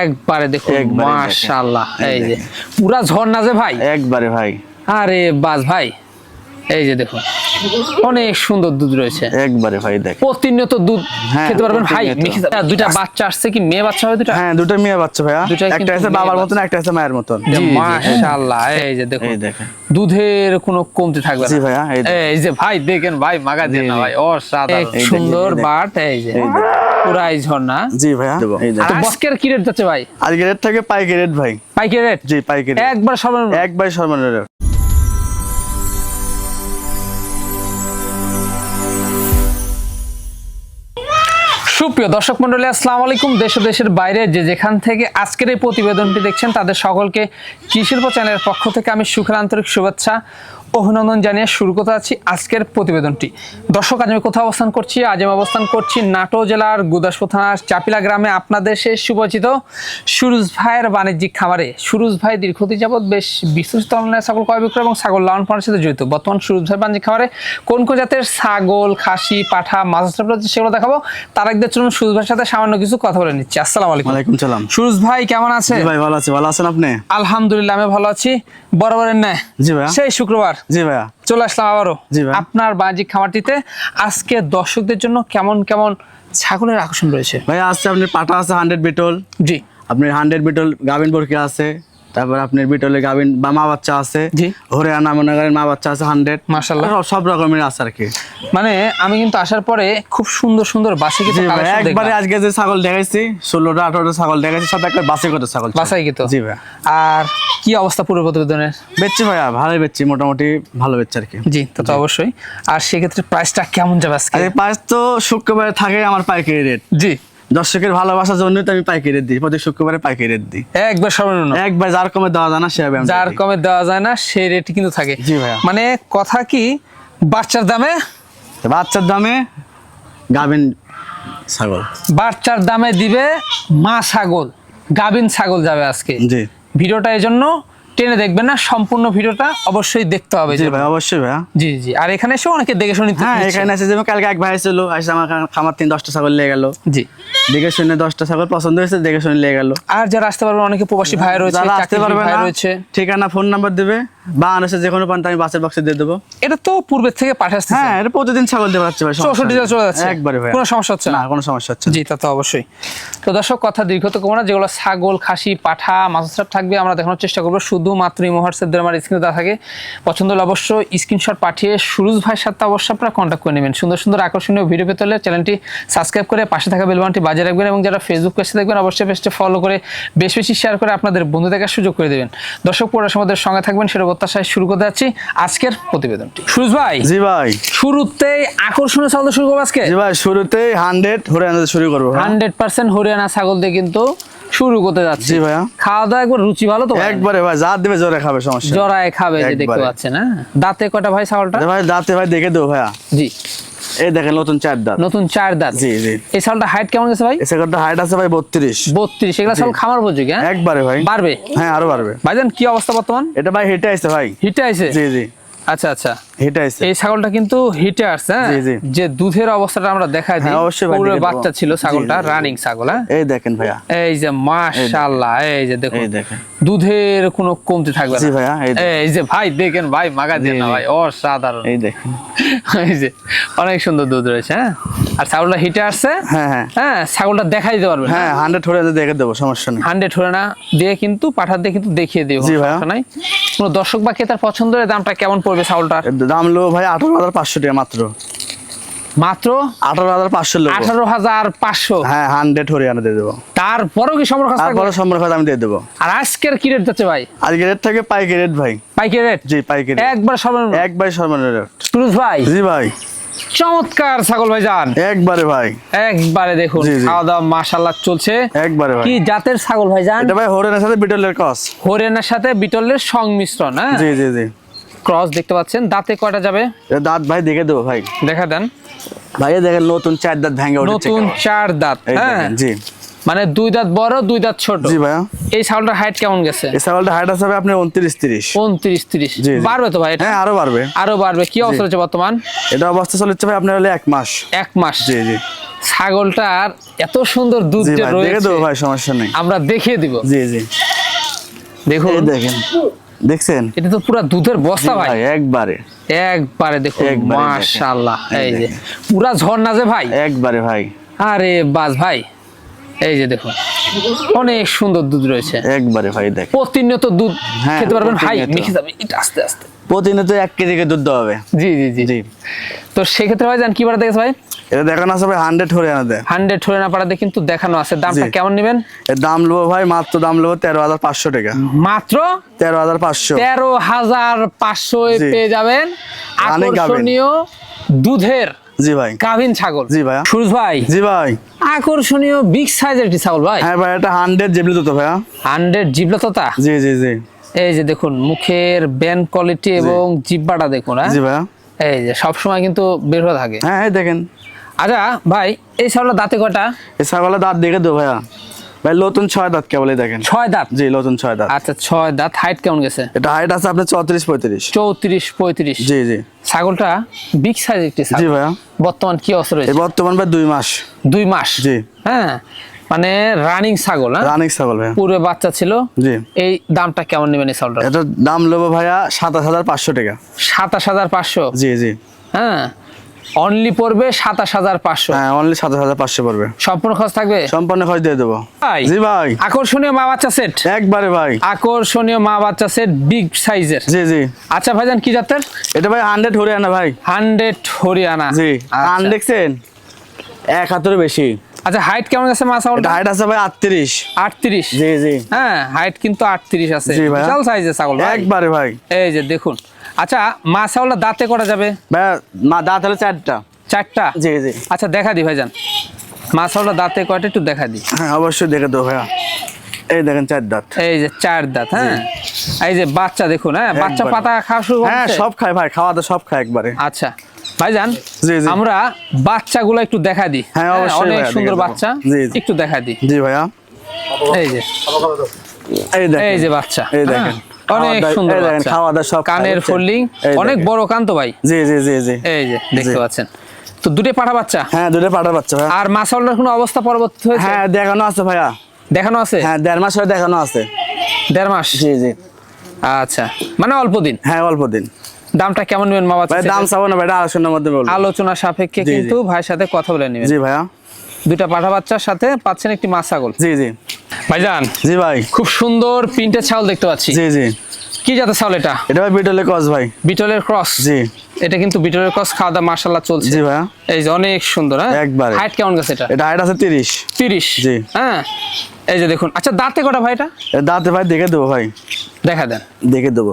একবারে দেখুন মাশাআল্লাহ এই যে। পুরা ঝর্ণা যে ভাই? একবারে ভাই। আরে বাস ভাই এই যে দেখুন অনেক সুন্দর দুধ রয়েছে। একবারে ভাই দেখ প্রতিনিয়ত দুধ হ্যাঁ, খেতে পারবেন ভাই। দুইটা বাচ্চা আসছে কি মেয়ে বাচ্চা হবে দুটা হ্যাঁ দুটো মেয়ে বাচ্চা ভাইয়া। একটা আছে বাবার মতন একটা আছে মায়ের মতন। মাশাআল্লাহ এই যে দেখুন। দুধের কোনো কমতি থাকবে জি ভাইয়া এই যে ভাই দেখেন ভাই মাগা দিয়ে না ভাই অসাধারণ সুন্দর বাট এই যে। পুরাই ঝর্ণা। জি ভাইয়া। কি রেট যাচ্ছে ভাই? আজকে রেট থাকে পাইকারি রেট ভাই। পাইকারি রেট জি পাইকারি একবার সর্বনিম্ন। একবারে সর্বনিম্ন রেট সুপ্রিয় দর্শক মন্ডলী আসসালামু আলাইকুম। দেশ দেশের বাইরে যে যেখান থেকে আজকের এই প্রতিবেদনটি দেখছেন তাদের সকলকে কৃষিল্প চ্যানেলের পক্ষ থেকে আমি সুখের আন্তরিক শুভেচ্ছা। অভিনন্দন জানিয়ে শুরু করতে যাচ্ছি আজকের প্রতিবেদনটি। দর্শক আজ আমি কোথাও অবস্থান করছি? আজ আমি অবস্থান করছি নাটো জেলার গুদাসপুর থানার চাপিলা গ্রামে আপনাদের সে সুপরিচিত সুরুজ ভাইয়ের বাণিজ্যিক খামারে। সুরুজ ভাই দীর্ঘদিন যাবৎ বেশ বিস্তৃত অনলাইনে ছাগল ক্রয় বিক্রয় এবং ছাগল লালন পালনের সাথে জড়িত। বর্তমান সুরুজ ভাই বাণিজ্যিক খামারে কোন কোন জাতের ছাগল খাসি পাঠা মাছ রয়েছে সেগুলো দেখাবো। তার একদের চলুন সুরুজ ভাইয়ের সাথে সামান্য কিছু কথা বলে নিচ্ছি। আসসালামু আলাইকুম। ওয়ালাইকুম সালাম। সুরুজ ভাই কেমন আছে ভাই ভালো আছে। ভালো আছেন আপনি? আলহামদুলিল্লাহ আমি ভালো আছি। বরাবরের ন্যায়। জি ভাইয়া। সেই শুক্রবার। জি ভাইয়া। চলে আসলাম আবারও। আপনার বাণিজ্যিক খামারটিতে আজকে দর্শকদের জন্য কেমন কেমন ছাগলের আকর্ষণ রয়েছে? ভাইয়া আজকে আপনার পাটা আছে হান্ড্রেড বিটল জি। আপনার হান্ড্রেড বিটল গাভিন বর্কি আছে। তারপর আপনার বিটলে গাভিন বা মা বাচ্চা আছে। হরিয়ানা মনে করেন মা বাচ্চা আছে হান্ড্রেড মাশাআল্লাহ। সব রকমের আছে আর কি। মানে আমি কিন্তু আসার পরে খুব সুন্দর সুন্দর বাসে কিছু ভাই একবারে আজকে যে ছাগল দেখাইছি ষোলোটা আঠারোটা ছাগল দেখাইছি সব একবার বাসে করে ছাগল। বাসাই কিন্তু জি ভাইয়া আর কি অবস্থা পূর্ব প্রতিবেদনের? বেচছি ভাইয়া ভালোই বেচছি মোটামুটি ভালো বেচছি আর কি। জি তা তো অবশ্যই। আর সেক্ষেত্রে প্রাইসটা কেমন যাবে আজকে? পাঁচ তো শুক্রবারে থাকে আমার পাইকারি রেট জি। দর্শকের ভালোবাসার জন্য তো আমি পাইকারি দিই প্রতি শুক্রবারে পাইকারি দিই। একবার সর্বনিম্ন একবার যার কমে দেওয়া জানা সে হবে যার কমে দেওয়া যায় না সেই রেট কিন্তু থাকে। জি ভাইয়া। মানে কথা কি বাচ্চার দামে? বাচ্চার দামে গাভিন ছাগল। বাচ্চার দামে দিবে মা ছাগল গাবিন ছাগল যাবে আজকে। জি। ভিডিওটা এই জন্য টেনে দেখবেন না সম্পূর্ণ ভিডিওটা অবশ্যই দেখতে হবে জি ভাই অবশ্যই ভাই। জি জি আর এখানে এসে অনেকে দেখে শুনে হ্যাঁ এখানে আছে যেমন কালকে এক ভাই ছিল আসে আমার খামার তিন দশটা ছাগল নিয়ে গেল। জি। দেখে শুনে দশটা ছাগল পছন্দ হয়েছে দেখে শুনে লেগে গেল। আর যারা আসতে পারবে অনেকে প্রবাসী ভাই রয়েছে আসতে পারবে ভাই রয়েছে। ঠিকানা ফোন নাম্বার দেবে। যে কোনো পান্তা আমি বাসের বক্সে দিয়ে দেবো। এটা তো পূর্বের থেকে পাঠাচ্ছে হ্যাঁ এটা প্রতিদিন ছাগল দেওয়া যাচ্ছে ভাই চৌষট্টি। চলে যাচ্ছে? একবারে ভাই। কোনো সমস্যা হচ্ছে না? কোনো সমস্যা হচ্ছে জি তা তো অবশ্যই। তো দর্শক কথা কমো না যেগুলো ছাগল খাসি পাঠা মাছসাপ থাকবে আমরা দেখানোর চেষ্টা করব। শুধুমাত্র হোয়াটসঅ্যাপ আমার স্ক্রিনে দেওয়া থাকে। পছন্দ হলে অবশ্যই স্ক্রিনশট পাঠিয়ে সুরুজ ভাইয়ের সাথে অবশ্যই আপনারা কন্ট্যাক্ট করে নেবেন। সুন্দর সুন্দর আকর্ষণীয় ভিডিও পেতে হলে চ্যানেলটি সাবস্ক্রাইব করে পাশে থাকা বেলবানটি বাজিয়ে রাখবেন এবং যারা ফেসবুক পেজে দেখবেন অবশ্যই পেজটা ফলো করে বেশ বেশি শেয়ার করে আপনাদের বন্ধু দেখার সুযোগ করে দেবেন। দর্শক পুরো আমাদের সঙ্গে থাকবেন সেটা প্রত্যাশায় শুরু করতে যাচ্ছি আজকের প্রতিবেদনটি। সুরজ ভাই জি ভাই। শুরুতেই আকর্ষণীয় ছাগল শুরু করব আজকে? জি ভাই শুরুতেই হান্ড্রেড হরিয়ানা শুরু করব হান্ড্রেড পার্সেন্ট হরিয়ানা ছাগল দিয়ে কিন্তু শুরু করতে যাচ্ছি। ভাইয়া। খাওয়া দাওয়া একবার রুচি ভালো তো একবারে ভাই যা দেবে জোরে খাবে সমস্যা জোরায় খাবে যে দেখতে পাচ্ছেন না দাঁতে কটা ভাই ছাগলটা? ভাই দাঁতে ভাই দেখে দেবো ভাইয়া। জি। এই দেখেন নতুন চার দাঁত। নতুন চার দাঁত। জি জি। এই ছাগলটা হাইট কেমন আছে ভাই? এই সেকেন্ডটা হাইট আছে ভাই বত্রিশ। বত্রিশ এগুলো ছাগল খামার উপযোগী হ্যাঁ? একবারে ভাই। বাড়বে? হ্যাঁ আরও বাড়বে। ভাইজান কি অবস্থা বর্তমান? এটা ভাই হিটে আছে ভাই। হিটে আছে? জি জি। আচ্ছা আচ্ছা। হেঁটে এই ছাগলটা কিন্তু হিটে আসছে হ্যাঁ। যে দুধের অবস্থাটা আমরা দেখাই দিই হ্যাঁ, পুরো বাচ্চা ছিল ছাগলটা। রানিং ছাগল হ্যাঁ? এই দেখেন ভাইয়া। এই যে মাশাআল্লাহ এই যে দেখুন। দুধের কোনো কমতি থাকবে না। ভাইয়া এই যে ভাই দেখেন ভাই মাগা দিয়ে না ভাই অসাধারণ। এই দেখেন। এই যে অনেক সুন্দর দুধ রয়েছে হ্যাঁ? আর ছাগলটা হিটে আসছে হ্যাঁ হ্যাঁ। হ্যাঁ ছাগলটা দেখাই দিতে পারবে হ্যাঁ হান্ড্রেড হরে দেখে দেবো সমস্যা নেই। হান্ড্রেড হলে না দিয়ে কিন্তু পাঠার দিয়ে কিন্তু দেখিয়ে দিও ভাইয়া। নাই। কোনো দর্শক বা ক্রেতার পছন্দ হলে দামটা কেমন পড়বে ছাগলটার? দাম লো ভাই আঠারো হাজার পাঁচশো টাকা মাত্র। মাত্র? আঠারো হাজার পাঁচশো আঠারো হাজার পাঁচশো। হ্যাঁ হান্ড্রেড হরে আনে দিয়ে দেবো। তারপরেও কি সম্পর্ক? তারপরে সম্পর্ক আমি দিয়ে দেবো। আর আজকের কি রেট যাচ্ছে ভাই? আজকে রেট থাকে পাইকারি রেট ভাই। পাইকারি রেট জি পাইকারি একবার সর্বনিম্ন। একবারে সর্বনিম্ন রেট ভাই। জি ভাই। চমৎকার ছাগল ভাই যান একবারে ভাই। একবারে দেখুন। খাওয়া দাওয়া মাশাল্লাহ চলছে। একবারে ভাই। কি জাতের ছাগল ভাই যান এটা ভাই হরেনের সাথে বিটলের ক্রস হরিয়ানার সাথে বিটলের সংমিশ্রণ হ্যাঁ? জি জি জি। ক্রস দেখতে পাচ্ছেন দাঁতে কয়টা যাবে? দাঁত ভাই দেখে দেবো ভাই। দেখা দেন। ভাই দেখেন নতুন চার দাঁত ভেঙে উঠেছে নতুন চার দাঁত হ্যাঁ? জি। মানে দুই দাঁত বড় দুই দাঁত ছোট। জি ভাইয়া। এই ছাগলটার হাইট কেমন গেছে? এই ছাগলটা হাইট আছে আপনার উনত্রিশ তিরিশ। উনত্রিশ তিরিশ। জি, জি। বাড়বে তো ভাই হ্যাঁ আরও বাড়বে। আরও বাড়বে। কি অবস্থা হচ্ছে বর্তমান? এটা অবস্থা চলেছে ভাই আপনার হলে এক মাস। এক মাস। জি জি। ছাগলটার এত সুন্দর দুধ যে ভাই দেখে রয়েছে দেবো ভাই সমস্যা নেই। আমরা দেখিয়ে দিব। জি জি। দেখুন। দেখেন। দেখছেন? এটা তো পুরা দুধের বস্তা ভাই। একবারে। একবারে দেখুন। মাশাআল্লাহ। এই যে। পুরা ঝর্ণা যে ভাই। একবারে ভাই। আরে বাস ভাই। এই যে দেখুন অনেক সুন্দর দুধ রয়েছে। একবারে ভাই দেখ প্রতিনিয়ত দুধ হ্যাঁ, খেতে পারবেন। ভাই প্রতিনিয়ত। মেখে যাবে এটা আস্তে আস্তে। প্রতিদিন তো এক কেজি করে দুধ দেওয়া হবে। জি জি জি। জি। তো সেক্ষেত্রে ভাই জান কি বাড়া দেখেছে ভাই? এটা দেখানো আছে ভাই হান্ড্রেড হরিয়ানা দেয় হান্ড্রেড হরিয়ানা পাড়াতে কিন্তু দেখানো আছে। দামটা কেমন নেবেন? এর দাম নেব ভাই মাত্র দাম নেব তেরো হাজার পাঁচশো টাকা। মাত্র? তেরো হাজার পাঁচশো। তেরো হাজার পাঁচশো পেয়ে যাবেন। আকর্ষণীয় দুধের জি ভাই। গাভিন ছাগল। জি ভাই সুরজ ভাই। জি ভাই। আকর্ষণীয় বিগ সাইজের একটি ছাগল ভাই। হ্যাঁ ভাই এটা হান্ড্রেড জেবলি তো ভাইয়া। হান্ড্রেড জিবলততা জি জি জি। এই যে দেখুন মুখের ব্যান্ড কোয়ালিটি এবং জিব্বাটা দেখুন হ্যাঁ? জি ভাইয়া। এই যে সব সময় কিন্তু বের হয়ে থাকে। হ্যাঁ দেখেন। আচ্ছা ভাই এই ছাগলের দাঁতে কটা এই ছাগলের দাঁত দেখে দেবো ভাইয়া। ভাই নতুন ছয় দাঁত কেবল এই দেখেন। ছয় দাঁত? জি নতুন ছয় দাঁত। আচ্ছা ছয় দাঁত। হাইট কেমন গেছে? এটা হাইট আছে আপনার চৌত্রিশ পঁয়ত্রিশ। চৌত্রিশ পঁয়ত্রিশ। জি জি। ছাগলটা বিগ সাইজ একটি জি ভাইয়া। বর্তমান কি অবস্থা রয়েছে? বর্তমান ভাই দুই মাস। দুই মাস? জি। হ্যাঁ মানে রানিং ছাগল হ্যাঁ? রানিক ছাগল ভাইয়া। পূর্বে বাচ্চা ছিল। জি। এই দামটা কেমন নেবেন এই ছাগলটা এটার দাম নেব ভাইয়া সাতাশ হাজার পাঁচশো টাকা। সাতাশ হাজার পাঁচশো? জি জি। হ্যাঁ। অনলি পড়বে সাতাশ হাজার পাঁচশো। হ্যাঁ অনলি সাতাশ হাজার পাঁচশো পড়বে। সম্পূর্ণ খরচ থাকবে? সম্পূর্ণ খরচ দিয়ে দেবো। ভাই। জি ভাই। আকর্ষণীয় মা বাচ্চা সেট একবারে ভাই। আকর্ষণীয় মা বাচ্চা সেট বিগ সাইজের জি জি। আচ্ছা ভাইজান কি জাতের? এটা ভাই হান্ড্রেড হরিয়ানা ভাই। হান্ড্রেড হরিয়ানা। জি। আচ্ছা। আন দেখছেন? এক হাতেরও বেশি। আচ্ছা হাইট কেমন আছে মা এটা ছাগলটা হাইট আছে ভাই আটত্রিশ। আটত্রিশ? জি জি। হ্যাঁ হাইট কিন্তু আটত্রিশ আছে। বিশাল সাইজের ছাগল ভাই। একবারে ভাই। এই যে দেখুন। আচ্ছা মা ছাগলটা দাঁতে করা যাবে? মা দাঁত হলো চারটা। চারটা? জি জি। আচ্ছা দেখা দি ভাইজান। মা ছাগলটা দাঁতে কয়টা একটু দেখা দি। হ্যাঁ অবশ্যই দেখে দেবো ভাইয়া। এই দেখেন চার দাঁত। এই যে চার দাঁত হ্যাঁ? এই যে বাচ্চা দেখুন হ্যাঁ? বাচ্চা পাতা খাওয়া শুরু হ্যাঁ সব খায় ভাই খাওয়া দাওয়া সব খায় একবারে। আচ্ছা ভাইজান। আমরা বাচ্চাগুলো একটু দেখা দিই হ্যাঁ, অবশ্যই অনেক সুন্দর বাচ্চা। একটু দেখা দিই জি ভাইয়া। এই যে। এই এই যে বাচ্চা। এই হ্যাঁ, দেখেন। অনেক সুন্দর খাওয়া দাওয়া সব কানের? ফোল্ডিং অনেক। বড় কান্ত ভাই। জি জি জি জি। এই যে দেখতে পাচ্ছেন। তো দুটো পাঠা বাচ্চা? হ্যাঁ দুটো বাচ্চা আর কোনো অবস্থা পরবর্তী হয়েছে? হ্যাঁ দেখানো আছে ভাইয়া। দেখানো আছে? হ্যাঁ দেড় মাস হয়ে দেখানো আছে। দেড় মাস? জি জি। আচ্ছা। মানে অল্প দিন? হ্যাঁ অল্প দিন। দামটা কেমন নেবেন ভাই দাম চাবো না ভাই এটা আলোচনার মধ্যে বলব। আলোচনা সাপেক্ষে। কিন্তু ভাইয়ের সাথে কথা বলে নেবেন। জি ভাইয়া। দুইটা পাঠা বাচ্চার সাথে পাচ্ছেন একটি মাছ ছাগল। জি জি। ভাইজান জি ভাই। খুব সুন্দর প্রিন্টের ছাগল দেখতে পাচ্ছি। জি জি। কি জাতের ছাগল এটা? এটা ভাই বিটলের ক্রস ভাই। বিটলের ক্রস? জি। এটা কিন্তু বিটলের ক্রস খাওয়া দাওয়া মার্শাল্লাহ চলছে। জি ভাই এই যে অনেক সুন্দর হ্যাঁ? একবার। হাইট কেমন গেছে এটা? এটা হাইট আছে তিরিশ। তিরিশ? জি। হ্যাঁ? এই যে দেখুন আচ্ছা দাঁতে কটা ভাই এটা? দাঁতে ভাই দেখে দেবো ভাই। দেখা দেন। দেখে দেবো।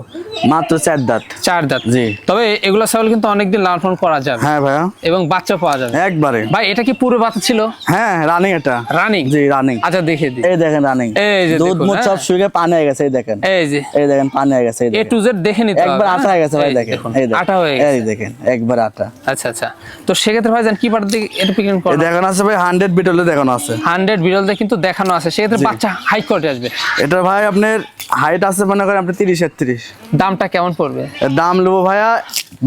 মাত্র চার দাঁত। চার দাঁত জি। তবে এগুলো ছাগল কিন্তু অনেকদিন লালন পালন করা যাবে। হ্যাঁ ভাইয়া। এবং বাচ্চা পাওয়া যাবে। একবারে। ভাই এটা কি পুরো বাচ্চা ছিল? হ্যাঁ রানিং এটা। রানিং জি রানিং আচ্ছা দেখে দিই এই দেখেন রানিং এই যে দুধ দেখুন, মুখ হ্যাঁ। সব শুয়ে পানি হয়ে গেছে এই দেখেন। এই যে। এই দেখেন পানি হয়ে গেছে এ টু জেড দেখে নিতে একবার আটা হয়ে গেছে ভাই দেখেন এই দেখেন। আটা হয়ে গেছে। এই দেখেন একবার আটা আচ্ছা আচ্ছা। তো সেক্ষেত্রে ভাই জান কি পাঠাতে এটা পিকিং এই করো? দেখানো আছে ভাই হান্ড্রেড বিটলে দেখানো আছে। হান্ড্রেড বিরলতে কিন্তু দেখানো আছে। সেক্ষেত্রে বাচ্চা হাই কোয়ালিটি আসবে। এটা ভাই আপনার হাইট আছে মনে করেন আপনি তিরিশ একত্রিশ। দামটা কেমন পড়বে? দাম নেব ভাইয়া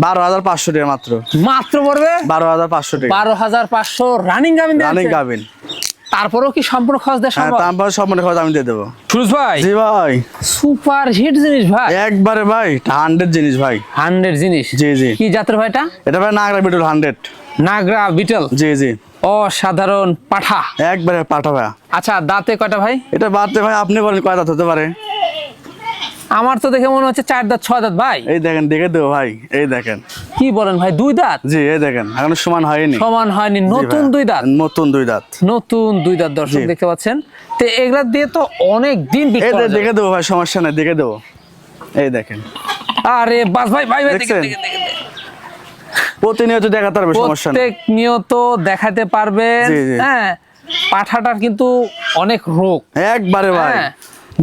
বারো হাজার পাঁচশো টাকা মাত্র। মাত্র পড়বে? বারো হাজার পাঁচশো টাকা। বারো হাজার পাঁচশো রানিং গাভিন রানিং গাবিন। তারপরেও কি সম্পূর্ণ খরচ দেওয়া হ্যাঁ সম্ভব? তারপর মনে খরচ আমি দিয়ে দেবো। সুরজ ভাই। জি ভাই। সুপার হিট জিনিস ভাই। একবারে ভাই হান্ড্রেড জিনিস ভাই। হান্ড্রেড জিনিস? জি জি। কি জাতের ভাইটা এটা? ভাই নাগরা বিটল হান্ড্রেড নাগরা বিটল জি জি। অসাধারণ পাঠা। একবারে পাঠা ভাইয়া। আচ্ছা দাঁতে কয়টা ভাই? এটা বাদতে ভাই আপনি বলেন কয় দাঁত হতে পারে? আমার তো দেখে মনে হচ্ছে চার দাঁত ছয় দাঁত ভাই। এই দেখেন দেখে দেবো ভাই। এই দেখেন। কি বলেন ভাই দুই দাঁত? জি এই দেখেন এখন সমান হয়নি। সমান হয়নি নতুন দুই দাঁত। নতুন দুই দাঁত। নতুন দুই দাঁত দর্শক দেখতে পাচ্ছেন। তো এগুলা দিয়ে তো অনেক দিন। দেখে দেবো ভাই সমস্যা নাই দেখে দেবো। এই দেখেন। আরে বাস ভাই ভাই ভাই দেখেন। প্রতিনিয়ত দেখাতে পারবে সমস্যা নেই। প্রত্যেক নিয়ত দেখাতে পারবেন। জি। হ্যাঁ পাঠাটার কিন্তু অনেক রোগ। একবারে ভাই। হ্যাঁ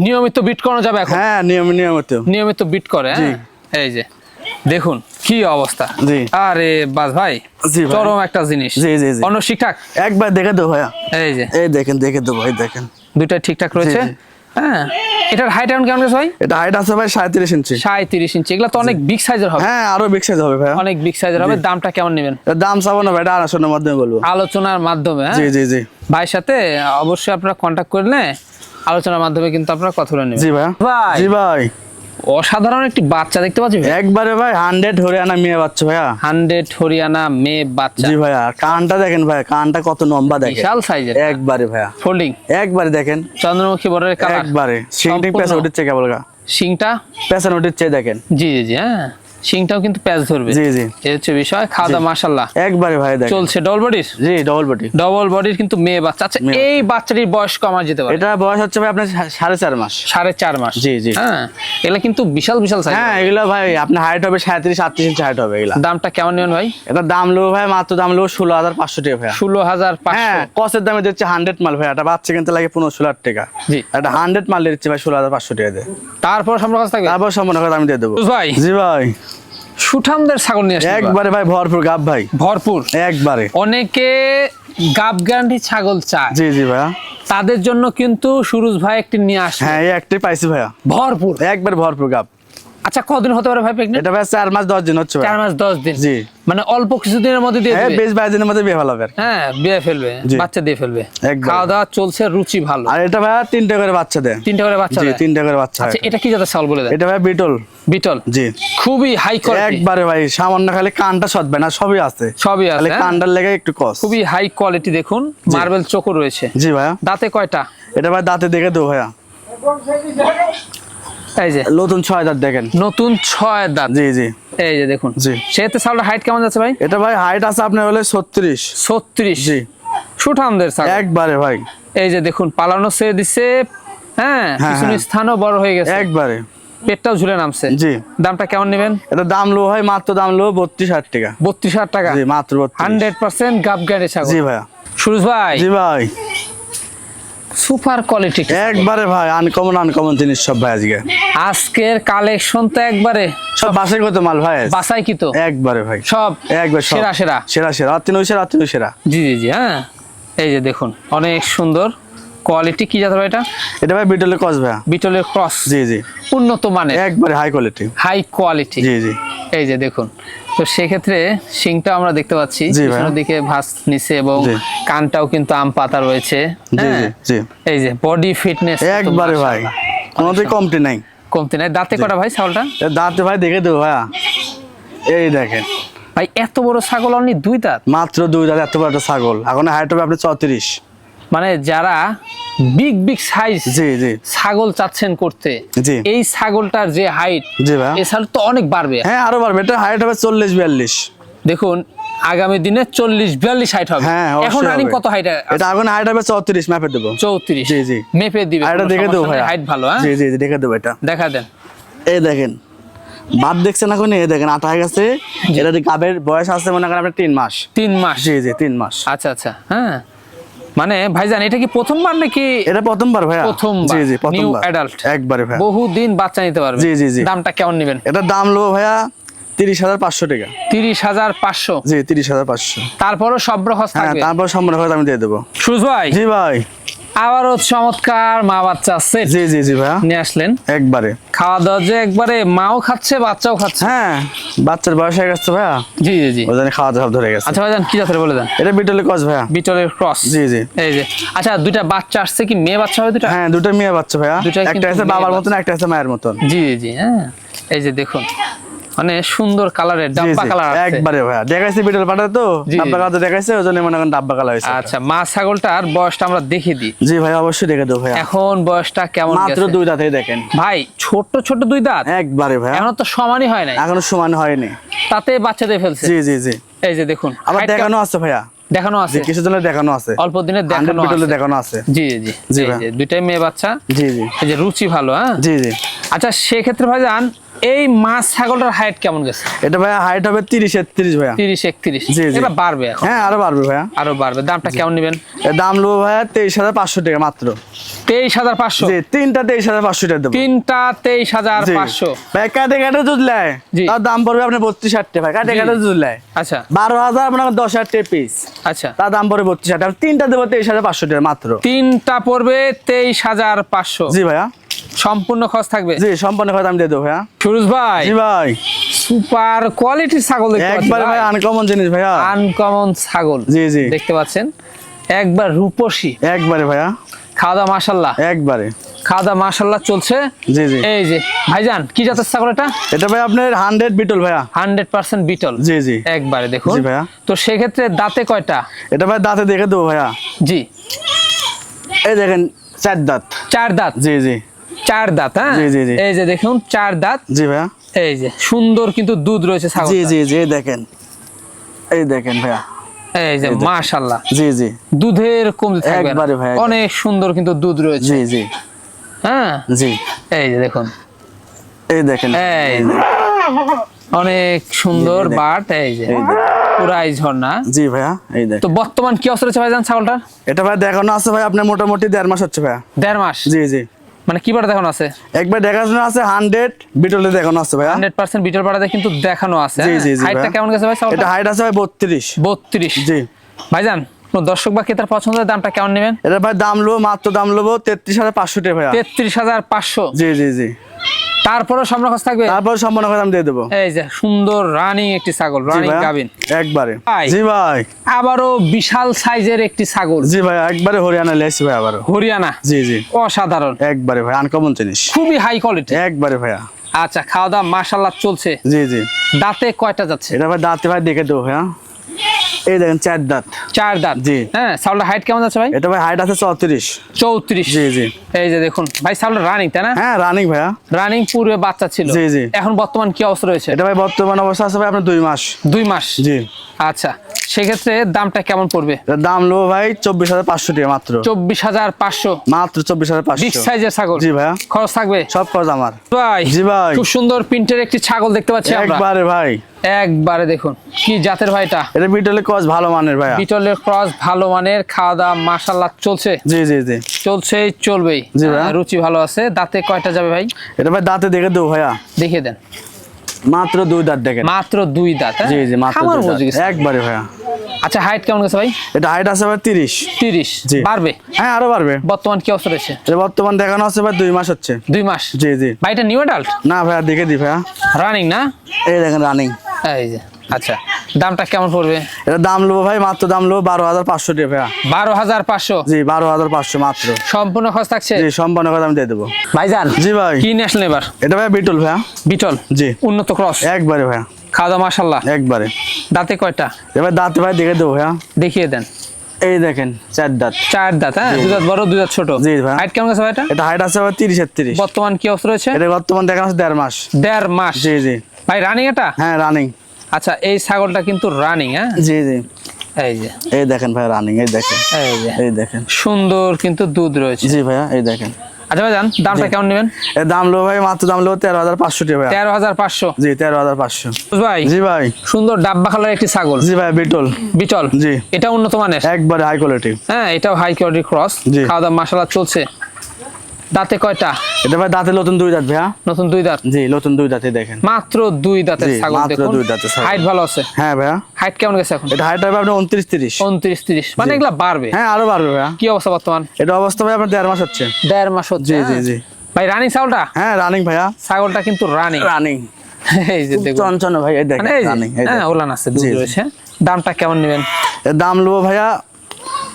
নিয়মিত বিট করানো যাবে এখন? হ্যাঁ নিয়ম নিয়মিত। নিয়মিত বিট করে হ্যাঁ? এই যে দেখুন কি অবস্থা। জি। আরে বাস ভাই চরম একটা জিনিস। জি, জি, জি। অন্য ঠিকঠাক একবার দেখে দেবো ভাইয়া। এই যে। এই দেখেন দেখে দেবো এই দেখেন। দুইটা ঠিকঠাক রয়েছে? হ্যাঁ। এটার হাইট এখন কেমন গেছে ভাই? এটা হাইট আছে ভাই সাঁত্রিশ ইঞ্চি। সাঁত্রিশ ইঞ্চি। এগুলা তো অনেক বিগ সাইজের হবে। হ্যাঁ আরও বিগ সাইজ হবে ভাইয়া। অনেক বিগ সাইজের হবে। দামটা কেমন নেবেন? দাম চাবো না ভাই এটা আড়াইশোর মাধ্যমে বলব। আলোচনার মাধ্যমে হ্যাঁ? জি জি জি। ভাইয়ের সাথে অবশ্যই আপনারা কন্ট্যাক্ট করলে আলোচনার মাধ্যমে কিন্তু আপনারা কথাগুলো নেবেন। জি ভাই। জি ভাই। অসাধারণ একটি বাচ্চা দেখতে পাচ্ছি একবারে ভাই হান্ড্রেড হরিয়ানা মেয়ে বাচ্চা ভাইয়া। হান্ড্রেড হরিয়ানা মেয়ে বাচ্চা। জি ভাইয়া কানটা দেখেন ভাই কানটা কত লম্বা দেখেন। বিশাল সাইজের একবারে ভাইয়া। ফোল্ডিং একবারে দেখেন। চন্দ্রমুখী বর্ডারের কালার। একবারে। সিংটিং। পেছন উঠছে কেবল গা। শিংটা পেছন উঠছে দেখেন। জি জি জি হ্যাঁ। শিংটাও কিন্তু প্যাচ ধরবে। জি জি। এই হচ্ছে বিষয় খাওয়া দাওয়া মাসাল্লাহ একবারে ভাই দেখেন। চলছে ডবল বডির জি ডবল বডি ডবল বডির কিন্তু মেয়ে বাচ্চা আচ্ছা এই বাচ্চাটির বয়স কমা যেতে পারে। এটা বয়স হচ্ছে ভাই আপনার সাড়ে চার মাস। সাড়ে চার মাস। জি, জি। হ্যাঁ এগুলা কিন্তু বিশাল বিশাল সাইজ হ্যাঁ এগুলো ভাই আপনার হাইট হবে সাঁত্রিশ আটত্রিশ ইঞ্চি হাইট হবে এগুলা। দামটা কেমন নেবেন ভাই? এটা দাম লো ভাই মাত্র দাম লো ষোলো হাজার পাঁচশো টাকা ভাইয়া। ষোলো হাজার হ্যাঁ কসের দামে দিচ্ছে হান্ড্রেড মাল ভাই একটা বাচ্চা কিনতে লাগে পনেরো ষোলো হাজার টাকা। জি। একটা হান্ড্রেড মাল দিচ্ছে ভাই ষোলো হাজার পাঁচশো টাকা দিয়ে। তারপর সম্পর্ক থাকবে তারপর সম্পূর্ণ করে আমি দিয়ে দেবো। ভাই। জি ভাই। সুঠামদের ছাগল নিয়ে আসছে একবারে ভাই ভরপুর গাব ভাই। ভরপুর। একবারে। অনেকে গাব গ্যারান্টি ছাগল চায়। জি জি ভাইয়া। তাদের জন্য কিন্তু সুরজ ভাই একটি নিয়ে আসছে হ্যাঁ এই একটাই পাইছি ভাইয়া। ভরপুর। একবারে ভরপুর গাব। আচ্ছা কদিন হতে পারে ভাই প্রেগনেন্ট এটা ভাই 4 মাস দশ দিন হচ্ছে ভাই চার মাস দশ দিন। জি। মানে অল্প কিছুদিনের মধ্যে দিয়ে হ্যাঁ দিবে। বেশ বাইশ দিনের মধ্যে বিয়ে ভালো হবে হ্যাঁ বিয়ে ফেলবে বাচ্চা দিয়ে ফেলবে। খাওয়া দাওয়া চলছে রুচি ভালো। আর এটা ভাইয়া তিনটা করে বাচ্চা দেয়। তিনটা করে বাচ্চা জি দেয়। তিনটা করে বাচ্চা আচ্ছা এটা কি জাতের চাউল বলে দেয়? এটা ভাই বিটল। বিটল? জি। খুবই হাই কোয়ালিটি একবারে ভাই সামান্য খালি কানটা সদবে না সবই আছে। সবই আছে খালি হ্যাঁ? কানটার লেগে একটু কস। খুবই হাই কোয়ালিটি দেখুন মার্বেল চোখও রয়েছে। জি ভাইয়া। দাঁতে কয়টা? এটা ভাই দাঁতে দেখে দেবো ভাইয়া। এই যে। নতুন ছয় দাঁত দেখেন। নতুন ছয় দাঁত। জি জি। এই যে দেখুন। জি। সেতে চাউলটা হাইট কেমন যাচ্ছে ভাই? এটা ভাই হাইট আছে আপনার হলে ছত্রিশ। ছত্রিশ। জি। সুঠামদের ছাগল একবারে ভাই। এই যে দেখুন পালানো সে দিছে হ্যাঁ হ্যাঁ, হ্যাঁ। স্থানও বড় হয়ে গেছে। একবারে। পেটটাও ঝুলে নামছে। জি। দামটা কেমন নেবেন? এটা দাম লো হয় মাত্র দাম লো বত্রিশ হাজার টাকা। বত্রিশ হাজার টাকা। জি মাত্র হান্ড্রেড পার্সেন্ট গাব গ্যারে ছাগল। জি ভাইয়া। সুরজ ভাই। জি ভাই। সুপার কোয়ালিটি একবারে ভাই আনকমন আনকমন জিনিস সব ভাই আজকে। আজকের কালেকশন তো একবারে সব বাসের কত মাল ভাই। বাসাই কি তো? একবারে ভাই। সব একবার। সেরা সেরা। সেরা সেরা। আর তিন সেরা তিন সেরা। জি জি জি হ্যাঁ। এই যে দেখুন অনেক সুন্দর। কোয়ালিটি কি জাতের ভাই এটা? এটা ভাই বিটলের ক্রস ভাইয়া। বিটলের ক্রস জি জি। উন্নত মানের। একবারে হাই কোয়ালিটি হাই কোয়ালিটি জি জি। এই যে দেখুন তো সেক্ষেত্রে শিংটা আমরা দেখতে পাচ্ছি। পিছনের দিকে ভাস নিচে এবং কানটাও কিন্তু আম পাতা রয়েছে হ্যাঁ? এই যে বডি ফিটনেস একবারে ভাই কোনোতেই কমতি নাই। কমতে নাই। দাঁতে কটা ভাই ছাগলটা? দাঁতে ভাই দেখে দেবো ভাইয়া। এই দেখেন। ভাই এত বড় ছাগল অনলি দুই দাঁত? মাত্র দুই দাঁত এত বড় একটা ছাগল। এখন হাইট হবে আপনি চৌত্রিশ মানে যারা বিগ বিগ সাইজ জি জি। ছাগল চাচ্ছেন করতে জি। এই ছাগলটার যে হাইট জি ভাই। এ ছাগল তো অনেক বাড়বে। হ্যাঁ আরও বাড়বে। এটা হাইট হবে চল্লিশ বিয়াল্লিশ। দেখুন আগামী দিনে চল্লিশ বিয়াল্লিশ হাইট হবে। হ্যাঁ এখন রানিং কত হাইট এটা এখন হাইট হবে চৌত্রিশ ম্যাপে দেবো। চৌত্রিশ। জি, জি। মেপে দিবে এটা দেখে দেবো ভাই হাইট ভালো হ্যাঁ? জি জি জি, দেখে দেবো এটা। দেখা দেন। এই দেখেন বাদ দেখছেন এখন এই দেখেন আটা হয়ে গেছে। এটা গাবের বয়স আছে মনে করেন আপনার তিন মাস। তিন মাস। জি জি তিন মাস। আচ্ছা আচ্ছা হ্যাঁ। মানে ভাইজান এটা কি প্রথমবার নাকি এটা প্রথমবার ভাইয়া? প্রথম জি জি প্রথমবার। adult। একবারে ভাইয়া। বহুদিন বাচ্চা নিতে পারবে। জি, জি, জি। দামটা কেমন নেবেন? এটা দাম লো ভাইয়া তিরিশ হাজার পাঁচশো টাকা। তিরিশ হাজার পাঁচশো? জি তিরিশ হাজার পাঁচশো। তারপরও সব রকম হ্যাঁ তারপর সব করে আমি দিয়ে দেবো। সুজ ভাই জি ভাই। আবারও চমৎকার মা বাচ্চা সেট জি জি জি ভাইয়া। নিয়ে আসলেন। একবারে। খাওয়া দাওয়া যে একবারে মাও খাচ্ছে বাচ্চাও খাচ্ছে। হ্যাঁ বাচ্চার বয়স হয়ে গেছে ভাইয়া। জি জি জি। ওই জন্য খাওয়া দাওয়া ধরে গেছে। আচ্ছা ভাইজান কি জাতের বলে দেন? এটা বিটলে কস ভাইয়া। বিটলের ক্রস জি জি। এই যে আচ্ছা দুইটা বাচ্চা আসছে কি? মেয়ে বাচ্চা হবে দুটা হ্যাঁ দুটো মেয়ে বাচ্চা ভাইয়া। একটা আছে বাবার মতন একটা আছে মায়ের মতন। জি জি হ্যাঁ। এই যে দেখুন। মানে সুন্দর কালারের ডাব্বা কালার আছে। একবারে ভাইয়া। দেখাইছি বিটল পাটা তো? ডাব্বা। কালার দেখাইছে ওই জন্য মনে করেন ডাব্বা কালার হয়েছে। আচ্ছা মা ছাগলটার বয়সটা আমরা দেখিয়ে দিই। জি ভাই অবশ্যই দেখে দেবো ভাই এখন বয়সটা কেমন মাত্র দুই দাঁতেই দেখেন। ভাই ছোট ছোট দুই দাঁত? একবারে ভাইয়া। এখনও তো সমানই হয় নাই। এখনও সমান হয়নি। তাতে বাচ্চা দিয়ে ফেলছে। জি জি জি। এই যে দেখুন আবার দেখানো আছে ভাইয়া। দেখানো আছে। কিছু জনের দেখানো আছে। অল্প হান্ড্রেড দেখানো আছে। দেখানো আছে। জি জি জি। এই ভাই। যে দুইটাই মেয়ে বাচ্চা। জি জি। এই যে রুচি ভালো হ্যাঁ? জি জি। আচ্ছা সেক্ষেত্রে ভাই যান এই মাছ ছাগলটার হাইট কেমন গেছে? এটা ভাইয়া হাইট হবে তিরিশ একত্রিশ ভাইয়া। তিরিশ একত্রিশ। জি। এটা বাড়বে এখন? হ্যাঁ আরও বাড়বে ভাইয়া। আরও বাড়বে। দামটা কেমন নেবেন? এর দাম নেব ভাইয়া তেইশ হাজার পাঁচশো টাকা মাত্র। তেইশ হাজার পাঁচশো? জি তিনটা তেইশ হাজার পাঁচশো টাকা দেবো। তিনটা তেইশ হাজার। পাঁচশো। ভাই কাটে কাটে দুধ লেয় জি। তার দাম পড়বে আপনার বত্রিশ হাজার টাকা। কাটে কাটে দুধ লেয় আচ্ছা। বারো হাজার আপনার দশ হাজার টাকা পিস আচ্ছা। তার দাম পড়বে বত্রিশ হাজার টাকা। তিনটা দেবো তেইশ হাজার পাঁচশো টাকা মাত্র। তিনটা পড়বে তেইশ হাজার পাঁচশো। জি ভাইয়া। সম্পূর্ণ খরচ থাকবে। জি সম্পূর্ণ কথা আমি দিয়ে দেবো ভাইয়া সুরজ ভাই জি ভাই। সুপার কোয়ালিটির ছাগল দেখতে একবার ভাই আনকমন জিনিস ভাইয়া। আনকমন ছাগল। জি জি। দেখতে পাচ্ছেন? একবার রূপসী। একবারে ভাইয়া। খাওয়া দাওয়া মাসাল্লাহ একবারে। খাওয়া দাওয়া মাসাল্লাহ চলছে। জি জি। এই যে ভাইজান কি জাতের ছাগল এটা? এটা ভাই আপনার হান্ড্রেড বিটল ভাইয়া। হান্ড্রেড পার্সেন্ট বিটল জি জি। একবারে দেখুন। জি ভাইয়া। তো সেক্ষেত্রে দাঁতে কয়টা? এটা ভাই দাঁতে দেখে দেবো ভাইয়া। জি। এই দেখেন চার দাঁত। চার দাঁত। জি জি। চার দাঁত হ্যাঁ। এই যে দেখুন চার দাঁত। জি ভাইয়া। এই যে সুন্দর কিন্তু দুধ রয়েছে ছাগল জি জি জি দেখেন। এই দেখেন ভাইয়া। এই যে মাশাল্লাহ জি জি। দুধের কমতে থাকবে একবারে ভাই, অনেক সুন্দর কিন্তু দুধ রয়েছে। জি জি। হ্যাঁ? জি। এই যে দেখুন। এই দেখেন। এই অনেক সুন্দর বাট এই যে। পুরাই ঝর্ণা। জি ভাইয়া এই দেখেন। তো বর্তমান কি অবস্থা রয়েছে ভাইজান ছাগলটার? এটা ভাই দেখানো আছে ভাই আপনার মোটামুটি দেড় মাস হচ্ছে ভাইয়া। দেড় মাস? জি জি। মানে কি বাটা দেখানো আছে? একবার দেখানো আছে হান্ড্রেড বিটলে দেখানো আছে ভাই 100% বিটল পাড়াতে কিন্তু দেখানো আছে হাইটটা কেমন গেছে ভাই এটা হাইট আছে ভাই বত্রিশ। বত্রিশ। জি। ভাইজান তো দর্শক বা ক্রেতার পছন্দের দামটা কেমন নেবেন? এটা ভাই দাম লো মাত্র দাম লোবো তেত্রিশ হাজার পাঁচশো টাকা ভাইয়া। তেত্রিশ হাজার পাঁচশো। জি জি জি। তারপরেও সম্রাখ থাকবে? তারপর কথা আমি দিয়ে দেবো। এই যে সুন্দর রানিং একটি ছাগল রানিং গাবিন। একবারে। জি ভাই। আবারও বিশাল সাইজের একটি ছাগল। জি ভাই একবারে হরিয়ানা লেছি ভাই আবারও। হরিয়ানা? জি জি। অসাধারণ। একবারে ভাই আনকমন জিনিস। খুবই হাই কোয়ালিটি একবারে ভাইয়া। আচ্ছা খাওয়া দাওয়া মাসাল্লাহ চলছে। জি জি। দাঁতে কয়টা যাচ্ছে? এটা ভাই দাঁতে ভাই দেখে দেবো ভাইয়া। এই দেখেন চার দাঁত। চার দাঁত। জি। হ্যাঁ সাউলের হাইট কেমন আছে ভাই? এটা ভাই হাইট আছে চৌত্রিশ। চৌত্রিশ। জি জি। এই যে দেখুন ভাই সাউলের রানিং তাই না? হ্যাঁ রানিং ভাইয়া। রানিং পূর্বে বাচ্চা ছিল। জি, জি। এখন বর্তমান কি অবস্থা রয়েছে? এটা ভাই বর্তমান অবস্থা আছে ভাই আপনার দুই মাস। দুই মাস? জি। আচ্ছা। সেক্ষেত্রে দামটা কেমন পড়বে? দাম লো ভাই চব্বিশ হাজার পাঁচশো টাকা মাত্র। চব্বিশ হাজার পাঁচশো। মাত্র চব্বিশ হাজার বিগ পাঁচশো সাইজের ছাগল। জি ভাইয়া। খরচ থাকবে? সব খরচ আমার। ভাই। জি ভাই। খুব সুন্দর প্রিন্টের একটি ছাগল দেখতে পাচ্ছি আমরা। একবারে ভাই। একবারে দেখুন। কি জাতের ভাইটা এটা? বিটলে কস ভালো মানের ভাই বিটলের ক্রস ভালো মানের খাওয়া দাওয়া মাসাল্লাহ চলছে? জি জি জি। চলছেই চলবেই। জি। হ্যাঁ, রুচি ভালো আছে। দাঁতে কয়টা যাবে ভাই? এটা ভাই দাঁতে দেখে দেবো ভাইয়া। দেখিয়ে দেন। মাত্র দুই দাঁত দেখেন। মাত্র দুই দাঁত হ্যাঁ? জি জি মাত্র। একবারে ভাইয়া। আচ্ছা হাইট কেমন গেছে ভাই? এটা হাইট আছে ভাই তিরিশ। তিরিশ। জি। বাড়বে? হ্যাঁ আরও বাড়বে। বর্তমান কি অবস্থা রয়েছে? এটা বর্তমান দেখানো আছে ভাই দুই মাস হচ্ছে। দুই মাস? জি জি। ভাইটা নিউ অ্যাডাল্ট না ভাইয়া দেখে দি ভাইয়া। রানিং না? এই দেখেন রানিং এই যে। আচ্ছা দামটা কেমন পড়বে? এটা দাম লোবো ভাই মাত্র দাম লোবো বারো হাজার পাঁচশো টাকা বারো হাজার পাঁচশো? জি বারো হাজার পাঁচশো মাত্র। সম্পূর্ণ খরচ থাকছে? জি সম্পন্ন কথা আমি দিয়ে দেবো। ভাইজান জি ভাই। কি ন্যাশনাল এবার? এটা ভাই বিটল ভাইয়া। বিটল? জি। উন্নত ক্রস? একবারে ভাইয়া। খাওয়া দাওয়া মাসাল্লাহ একবারে। দাঁতে কয়টা? এবার দাঁতে ভাই দেখে দেবো ভাইয়া। দেখিয়ে দেন। এই দেখেন চার দাঁত। চার দাঁত হ্যাঁ? দুই দাঁত বড় দুই দাঁত ছোট? জি ভাই। হাইট কেমন গেছে ভাইটা এটা হাইট আছে ভাই তিরিশ একত্রিশ বর্তমান কি অবস্থা রয়েছে? এটা বর্তমান দেখানো আছে দেড় মাস। দেড় মাস। জি জি। ভাই রানিং এটা? হ্যাঁ রানিং আচ্ছা এই ছাগলটা কিন্তু রানিং হ্যাঁ? জি জি। এই যে। এই দেখেন ভাই রানিং এই দেখেন। এই যে। এই দেখেন। সুন্দর কিন্তু দুধ রয়েছে। জি ভাইয়া এই দেখেন। আচ্ছা দামটা কেমন নেবেন? এর দাম লো ভাই মাত্র দাম লো তেরো হাজার পাঁচশো টাকা তেরো হাজার পাঁচশো। জি তেরো হাজার পাঁচশো। ভাই জি ভাই। সুন্দর ডাব্বা কালার একটি ছাগল। জি ভাই বিটল। বিটল? জি। এটা উন্নত মানের? একবারে হাই কোয়ালিটি হ্যাঁ এটাও হাই কোয়ালিটি ক্রস। খাওয়া দাওয়া মাসালা চলছে। দাঁতে কয়টা? এটা ভাই দাঁতে নতুন দুই দাঁত ভাইয়া। নতুন দুই দাঁত? জি নতুন দুই দাঁতে দেখেন। মাত্র দুই দাঁতের ছাগল মাত্র দুই দাঁতের ছাগল। হাইট ভালো আছে? হ্যাঁ ভাইয়া। হাইট কেমন গেছে এখন? এটা হাইট হবে আপনার উনত্রিশ তিরিশ। উনত্রিশ তিরিশ। মানে এগুলা বাড়বে? হ্যাঁ আরও বাড়বে ভাইয়া। কি অবস্থা বর্তমান? এটা অবস্থা ভাই আপনার দেড় মাস হচ্ছে। দেড় মাস হচ্ছে। জি জি? জি। ভাই রানিং ছাগলটা? হ্যাঁ রানিং ভাইয়া। ছাগলটা কিন্তু রানিং রানিং এই যে দেখুন। চঞ্চন ভাই এই দেখেন মানে রানিং হ্যাঁ ওলান আছে দুধ। রয়েছে দামটা কেমন নেবেন? এর দাম নেব ভাইয়া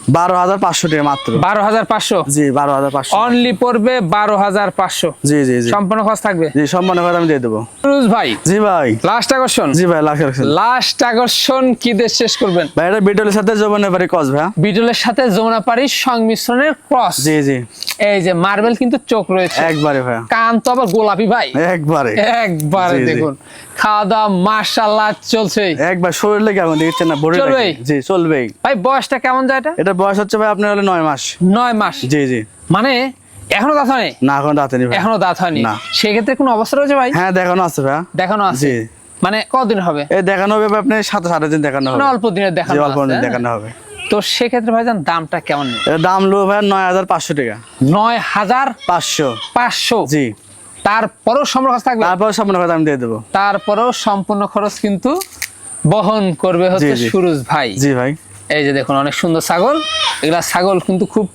বারো হাজার পাঁচশো টাকা মাত্র। বারো হাজার পাঁচশো? জি বারো হাজার পাঁচশো। অনলি পড়বে বারো হাজার পাঁচশো। জি জি জি। সম্পূর্ণ খরচ থাকবে? জি সম্মান কথা আমি দিয়ে দেবো। ফিরোজ ভাই জি ভাই। লাস্ট আকর্ষণ? জি ভাই লাখ রাখছেন লাস্ট আকর্ষণ কি দেশ শেষ করবেন? ভাই এটা বিটলের সাথে কস ভাইয়া। বিটলের সাথে যমুনা পাড়ির সংমিশ্রণের ক্রস জি জি। এই যে মার্বেল কিন্তু চোখ রয়েছে। একবারে ভাইয়া। কান তো আবার গোলাপি ভাই। একবারে। একবারে। দেখুন। খাওয়া দাওয়া মার্শাল্লাহ চলছে একবার শরীর লেগে এখন দেখছেন না? বড়ি চলবেই? জি চলবেই। ভাই বয়সটা কেমন যায় এটা? এটা বয়স হচ্ছে ভাই আপনার হলে নয় মাস। নয় মাস? জি জি। মানে এখনও দাঁত হয়নি? না এখন দাঁতে নি ভাই। এখনও দাঁত হয়নি? না। সেক্ষেত্রে কোনো অবস্থা রয়েছে ভাই? হ্যাঁ দেখানো আছে ভাইয়া দেখানো আছে? মানে কদিন হবে? এই দেখানো হবে ভাই আপনি সাথে সাড়ে দিন দেখানো মানে হবে অল্প দিনের দেখানো অল্প দিন হ্যাঁ? দেখানো হবে। তো সেক্ষেত্রে ভাইজান দামটা কেমন দাম লো ভাই নয় হাজার পাঁচশো টাকা। নয় হাজার পাঁচশো। পাঁচশো? জি। তারপরেও সম্পূর্ণ খরচ থাকবে? তারপর সামনে কথা আমি দিয়ে দেবো। তারপরেও সম্পূর্ণ খরচ কিন্তু বহন করবে হচ্ছে। সুরজ ভাই। জি ভাই। এই যে দেখুন অনেক সুন্দর ছাগল। এগুলা ছাগল কিন্তু খুব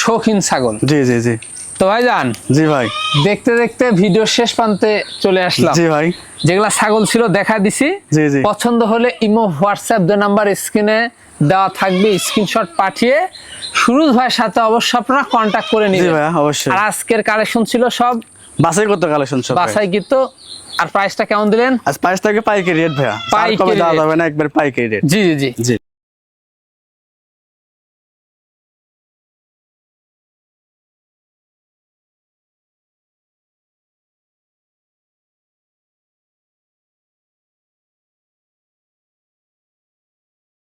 শৌখিন ছাগল। জি জি জি। তো ভাই যান জি ভাই। দেখতে দেখতে ভিডিও শেষ প্রান্তে চলে আসলাম। জি ভাই। যেগুলা ছাগল ছিল দেখা দিছি। জি, জি। পছন্দ হলে ইমো হোয়াটসঅ্যাপ দুই নাম্বার স্ক্রিনে দেওয়া থাকবে স্ক্রিনশট পাঠিয়ে সুরজ ভাইয়ের সাথে অবশ্যই আপনারা কন্ট্যাক্ট করে জি নিবেন। ভাইয়া অবশ্যই। আর আজকের কালেকশন ছিল সব বাসাই করতে কালেকশন সব ভাই। বাসাই কিন্তু। আর প্রাইসটা কেমন দিলেন? আজ প্রাইসটাকে পাইকারি রেট ভাইয়া। পাইকারি rate। যাবে না একবার পাইকারি রেট জি জি জি। জি।